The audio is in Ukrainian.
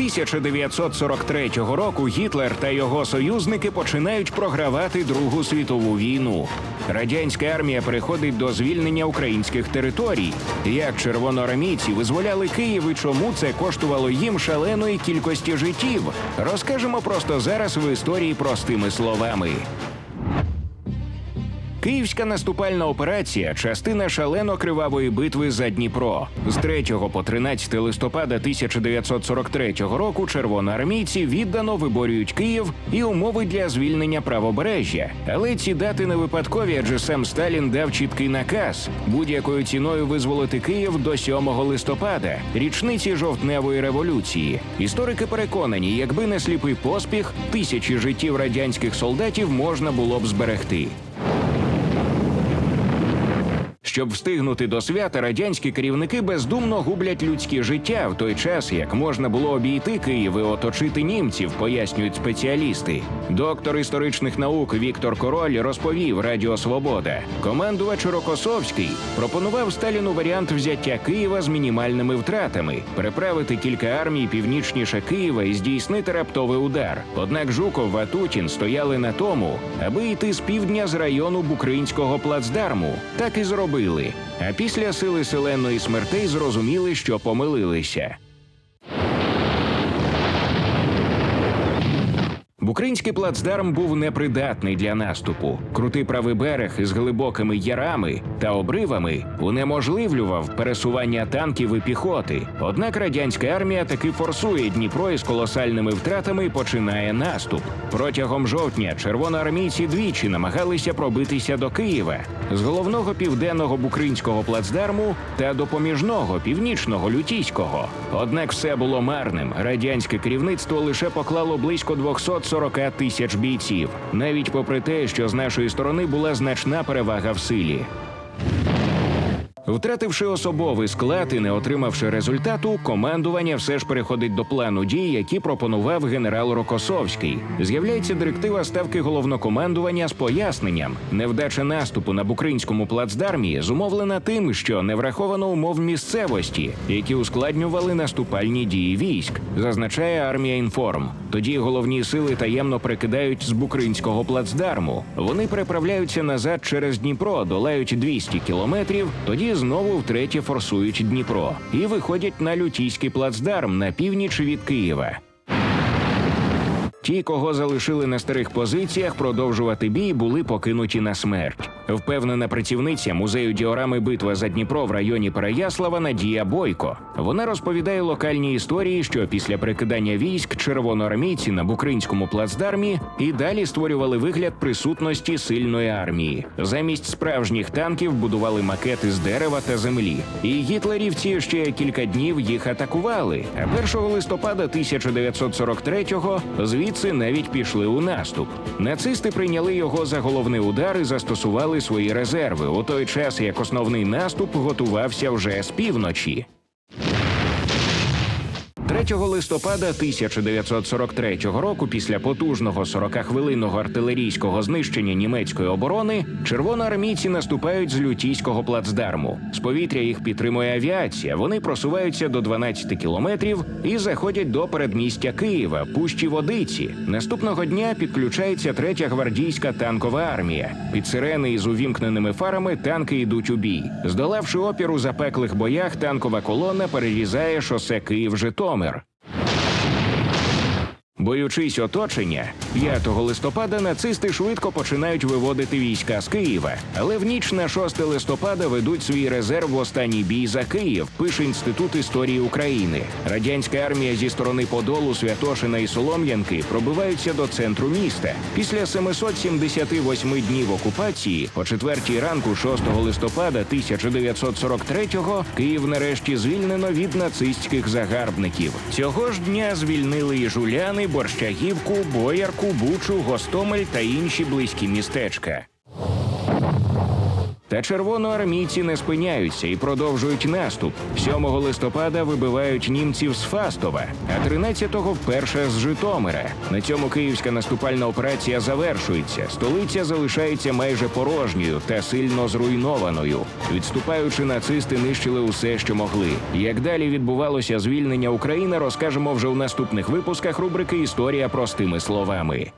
1943 року Гітлер та його союзники починають програвати Другу світову війну. Радянська армія переходить до звільнення українських територій. Як червоноармійці визволяли Київ і чому це коштувало їм шаленої кількості життів? Розкажемо просто зараз в історії простими словами. Київська наступальна операція частина шалено кривавої битви за Дніпро. З 3 по 13 листопада 1943 року червоноармійці віддано виборюють Київ і умови для звільнення правобережжя. Але ці дати не випадкові, адже сам Сталін дав чіткий наказ будь-якою ціною визволити Київ до 7 листопада, річниці жовтневої революції. Історики переконані, якби не сліпий поспіх, тисячі життів радянських солдатів можна було б зберегти. Щоб встигнути до свята, радянські керівники бездумно гублять людські життя в той час, як можна було обійти Київ і оточити німців, пояснюють спеціалісти. Доктор історичних наук Віктор Король розповів Радіо Свобода. Командувач Рокосовський пропонував Сталіну варіант взяття Києва з мінімальними втратами, переправити кілька армій північніше Києва і здійснити раптовий удар. Однак Жуков Ватутін стояли на тому, аби йти з півдня з району Букринського плацдарму. Так і зробили. А після сили селеної смертей зрозуміли, що помилилися. Букринський плацдарм був непридатний для наступу. Крутий правий берег із глибокими ярами та обривами унеможливлював пересування танків і піхоти. Однак радянська армія таки форсує Дніпро із колосальними втратами і починає наступ. Протягом жовтня червоноармійці двічі намагалися пробитися до Києва з головного південного букринського плацдарму та допоміжного північного лютійського. Однак все було марним. Радянське керівництво лише поклало близько 240 тисяч бійців, навіть попри те, що з нашої сторони була значна перевага в силі. Втративши особовий склад і не отримавши результату, командування все ж переходить до плану дій, які пропонував генерал Рокосовський. З'являється директива ставки головнокомандування з поясненням: невдача наступу на Букринському плацдармі зумовлена тим, що не враховано умов місцевості, які ускладнювали наступальні дії військ, зазначає армія інформ. Тоді головні сили таємно прикидають з Букринського плацдарму. Вони переправляються назад через Дніпро, долають 200 кілометрів. Тоді знову втретє форсують Дніпро і виходять на Лютійський плацдарм на північ від Києва. Ті, кого залишили на старих позиціях, продовжувати бій, були покинуті на смерть. Впевнена працівниця музею діорами Битва за Дніпро в районі Переяслава Надія Бойко. Вона розповідає локальні історії, що після прикидання військ червоноармійці на Букринському плацдармі і далі створювали вигляд присутності сильної армії. Замість справжніх танків будували макети з дерева та землі. І гітлерівці ще кілька днів їх атакували. А 1 листопада 1943-го звідси навіть пішли у наступ. Нацисти прийняли його за головний удар і застосували свої резерви у той час, як основний наступ готувався вже з півночі. 3 листопада 1943 року, після потужного 40-хвилинного артилерійського знищення німецької оборони, червоноармійці наступають з лютійського плацдарму. З повітря їх підтримує авіація. Вони просуваються до 12 кілометрів і заходять до передмістя Києва, пущі водиці. Наступного дня підключається третя гвардійська танкова армія. Під сирени із увімкненими фарами танки йдуть у бій. Здолавши опір у запеклих боях, танкова колона перерізає шосе Київ-Житомир. Боючись оточення, 5 листопада нацисти швидко починають виводити війська з Києва, але в ніч на 6 листопада ведуть свій резерв в останній бій за Київ. Пише інститут історії України. Радянська армія зі сторони Подолу, Святошина і Солом'янки пробиваються до центру міста. Після 778 днів окупації, о 4 ранку, 6 листопада 1943-го, Київ нарешті звільнено від нацистських загарбників. Цього ж дня звільнили і жуляни. Борщагівку, Боярку, Бучу, Гостомель та інші близькі містечка. Та червоноармійці не спиняються і продовжують наступ. 7 листопада вибивають німців з Фастова, а 13-го вперше з Житомира. На цьому київська наступальна операція завершується. Столиця залишається майже порожньою та сильно зруйнованою. Відступаючи, нацисти нищили усе, що могли. Як далі відбувалося звільнення України, розкажемо вже у наступних випусках рубрики Історія простими словами.